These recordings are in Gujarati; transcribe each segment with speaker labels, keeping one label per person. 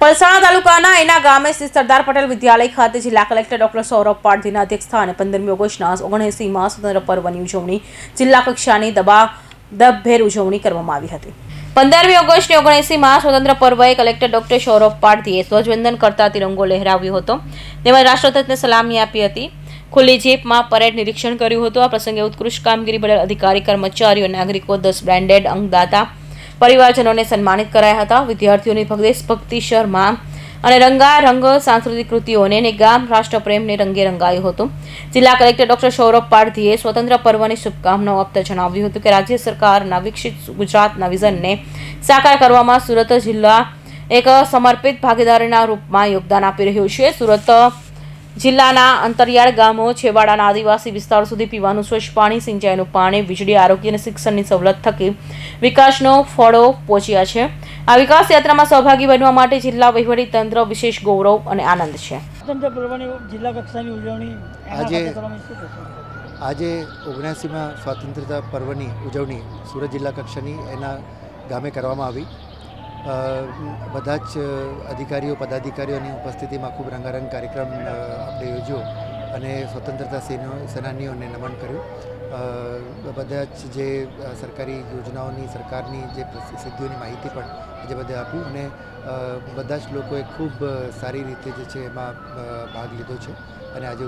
Speaker 1: પલસાણા તાલુકાના એના ગામે સ્થિત સરદાર પટેલ વિદ્યાલય ખાતે જિલ્લા કલેક્ટર ડોક્ટર સૌરભ પારધીના અધ્યક્ષસ્થાને પંદરમી ઓગસ્ટના ઓગણએંસીમાં સ્વતંત્ર પર્વની ઉજવણી, જિલ્લા કક્ષાની દબા, દબભેર ઉજવણી કરવામાં આવી હતી. પંદરમી ઓગસ્ટ ઓગણએંસીમાં સ્વતંત્ર પર્વએ કલેક્ટર ડોક્ટર સૌરભ પારધીએ ધ્વજવંદન કરતા તિરંગો લહેરાવ્યો હતો. તેમજ રાષ્ટ્રધ્વજને સલામી આપી હતી. ખુલ્લી જીપમાં પરેડ નિરીક્ષણ કર્યું હતું. આ પ્રસંગે ઉત્કૃષ્ટ કામગીરી બદલ અધિકારી, કર્મચારીઓ, નાગરિકો, દસ બ્રાન્ડેડ અંગદાતા પરિવારજનોને સન્માનિત કરાયા હતા. વિદ્યાર્થીઓની ભગદેશ ભક્તિ શર્મા અને રંગારંગ સાંસ્કૃતિક કૃતિઓને અને ગામ રાષ્ટ્રપ્રેમને રંગે રંગાયું હતું. જિલ્લા કલેક્ટર ડોક્ટર સૌરભ પારધીએ સ્વતંત્ર પર્વની શુભકામનાઓ આપતા જણાવ્યું હતું કે રાજ્ય સરકારના વિકસિત ગુજરાતના વિઝનને સાકાર કરવામાં સુરત જિલ્લા એક સમર્પિત ભાગીદારીના રૂપમાં યોગદાન આપી રહ્યું છે. સુરત જિલ્લાના અંતરિયાળ ગામો છેવાડાના આદિવાસી વિસ્તારો સુધી પીવાનું સ્વચ્છ પાણી સિંચાઈનું પાણી વીજળી આરોગ્ય અને શિક્ષણની સવલત થકી વિકાસનો ફળો પહોંચ્યા છે. આ વિકાસ યાત્રામાં સહભાગી બનવા માટે જિલ્લા વહીવટી તંત્ર વિશેષ ગૌરવ અને આનંદ છે.
Speaker 2: જિલ્લા કક્ષાની ઉજવણી
Speaker 3: આજે-? આજે ઓગણસીમાં સ્વાતંત્ર્યતા પર્વની ઉજવણી સુરત જિલ્લા કક્ષાની એના ગામે કરવામાં આવી. બધા જ અધિકારીઓ, પદાધિકારીઓની ઉપસ્થિતિમાં ખૂબ રંગારંગ કાર્યક્રમ આપણે યોજ્યો અને સ્વતંત્રતા સેનાનીઓને નમન કર્યું. બધા જ જે સરકારી યોજનાઓની, સરકારની જે સિદ્ધિઓની માહિતી પણ આજે બધે આપી અને બધા જ લોકોએ ખૂબ સારી રીતે જે છે એમાં ભાગ લીધો છે અને આજે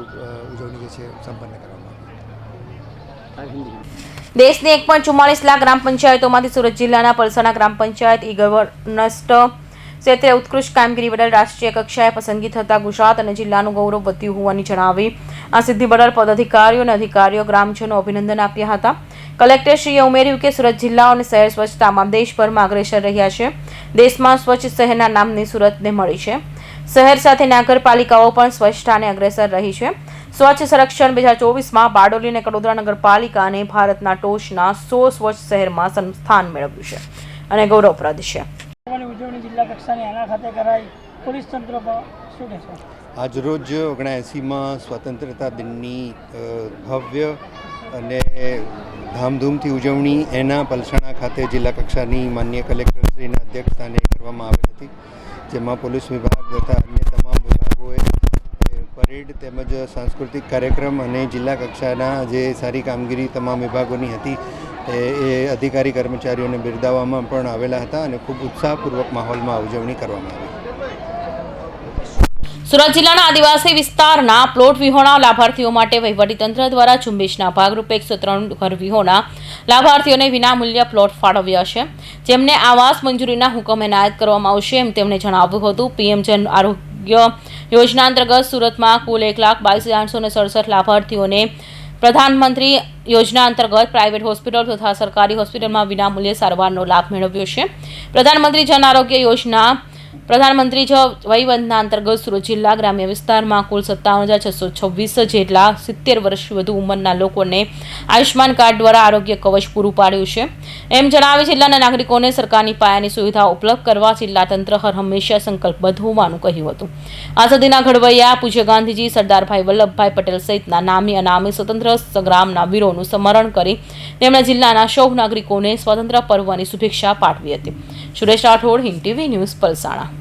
Speaker 3: ઉજવણી જે છે સંપન્ન કરવામાં આવી.
Speaker 1: દેશની એક પણ ચુમ્માલીસ લાખ ગ્રામ પંચાયતોમાંથી સુરત જિલ્લાના પલસાણા ગ્રામ પંચાયત ઈ ગવર્નન્સ ક્ષેત્રે ઉત્કૃષ્ટ કામગીરી બદલ રાષ્ટ્રીય કક્ષાએ પસંદગી થતાં ગુજરાત અને જિલ્લાનું ગૌરવ વધ્યું હોવાની જણાવી. આ સિદ્ધિ બદલ પદાધિકારીઓ અને અધિકારીઓ ગ્રામજનો અભિનંદન આપ્યા હતા. કલેક્ટરશ્રીએ ઉમેર્યું કે સુરત જિલ્લાઓ અને શહેર સ્વચ્છતામાં દેશભરમાં અગ્રેસર રહ્યા છે. દેશમાં સ્વચ્છ શહેરના નામની સુરતને મળી છે. શહેર સાથે નગરપાલિકાઓ પણ સ્વચ્છતાને અગ્રેસર રહી છે. સ્વચ્છ સંરક્ષણ બે હજાર ચોવીસમાં બારડોલી અને કડોદરા નગરપાલિકાને ભારતના ટોચના સો સ્વચ્છ શહેરમાં સ્થાન મેળવ્યું છે અને ગૌરવપ્રદ છે.
Speaker 2: ઉજવણી જિલ્લા કક્ષાની એના ખાતે કરાઈ. પોલીસ તંત્ર શું
Speaker 4: આજરોજ ઓગણએંસીમાં સ્વતંત્રતા દિનની ભવ્ય અને ધામધૂમથી ઉજવણી એના પલસાણા ખાતે જિલ્લા કક્ષાની માન્ય કલેક્ટરશ્રીના અધ્યક્ષસ્થાને કરવામાં આવેલ હતી જેમાં પોલીસ વિભાગ તથા અન્ય તેમજ સાંસ્કૃતિક કાર્યક્રમ અને જિલ્લા કક્ષાના જે સારી કામગીરી તમામ વિભાગોની હતી, એ અધિકારી કર્મચારીઓને બિરદાવવામાં પણ આવેલા હતા અને ખૂબ ઉત્સાહપૂર્વક માહોલમાં ઉજવણી કરવામાં આવી.
Speaker 1: સુરત જિલ્લાના આદિવાસી વિસ્તારના પ્લોટ વિહોણા લાભાર્થીઓ માટે વહીવટીતંત્ર દ્વારા ઝુંબેશના ભાગરૂપે એકસો ત્રણ ઘર વિહોણા લાભાર્થીઓને વિનામૂલ્ય પ્લોટ ફાળવ્યા છે. જેમને આવાસ મંજૂરીના હુકમ એનાયત કરવામાં આવશે એમ તેમણે જણાવ્યું હતું. પીએમ જન આરોગ્ય યોજના અંતર્ગત સુરતમાં કુલ એક લાખ બાવીસ હજાર આઠસો ને સડસઠ લાભાર્થીઓને પ્રધાનમંત્રી યોજના અંતર્ગત પ્રાઇવેટ હોસ્પિટલ તથા સરકારી હોસ્પિટલમાં વિનામૂલ્યે સારવારનો લાભ મેળવ્યો છે. પ્રધાનમંત્રી જન આરોગ્ય યોજના પ્રધાનમંત્રી જ વહીવંદના અંતર્ગત સુરત જિલ્લા ગ્રામ્ય વિસ્તારમાં કુલ સત્તાવન હજાર છસો છવ્વીસ જેટલા સિત્તેર વર્ષ વધુ ઉંમરના લોકોને આયુષ્માન કાર્ડ દ્વારા આરોગ્ય કવચ પૂરું પાડ્યું છે. એમ જણાવે જિલ્લાના નાગરિકોને સરકારની પાયાની સુવિધાઓ ઉપલબ્ધ કરવા જિલ્લા તંત્ર હર હંમેશા સંકલ્પબદ્ધ હોવાનું કહ્યું હતું. આઝાદીના ઘડવૈયા પૂજ્ય ગાંધીજી, સરદારભાઈ વલ્લભભાઈ પટેલ સહિતના નામી અનામી સ્વતંત્ર સંગ્રામના વીરોનું સ્મરણ કરી તેમણે જિલ્લાના સૌ નાગરિકોને સ્વતંત્ર પર્વની શુભેચ્છા પાઠવી હતી. Suresh Rathod, Hind TV news, Palsana.